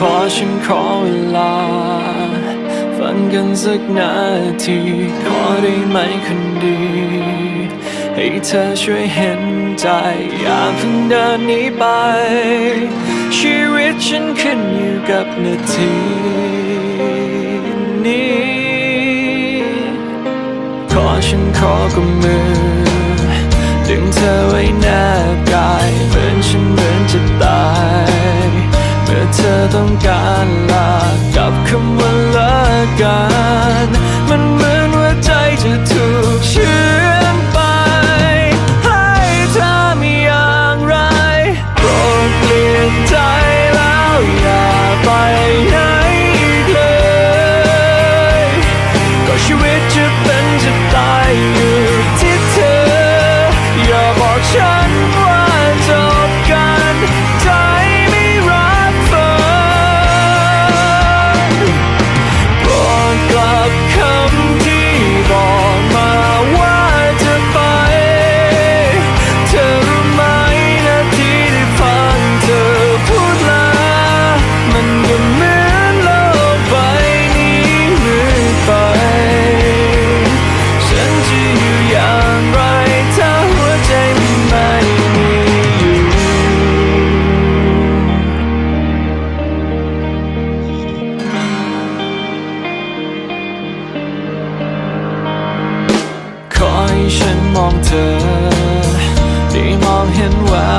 ขอฉันขอเวลาฟังกันสักนาที ขอได้ไหมคนดี ให้เธอช่วยเห็นใจ อย่าเพิ่งเดินหนีไป ชีวิตฉันขึ้นอยู่กับนาทีนี้ ขอฉันขอกำมือ ดึงเธอไว้นะ ต้องการลากับคำว่าเลิกกัน มันเหมือนว่าใจจะถูกเชื่อมไป ให้เธอมีอย่างไรโปรดเปลี่ยนใจแล้วอย่าไปไหนอีกเลย ก็ชีวิตจะเป็น ฉันมองเธอ ได้มองเห็นว่า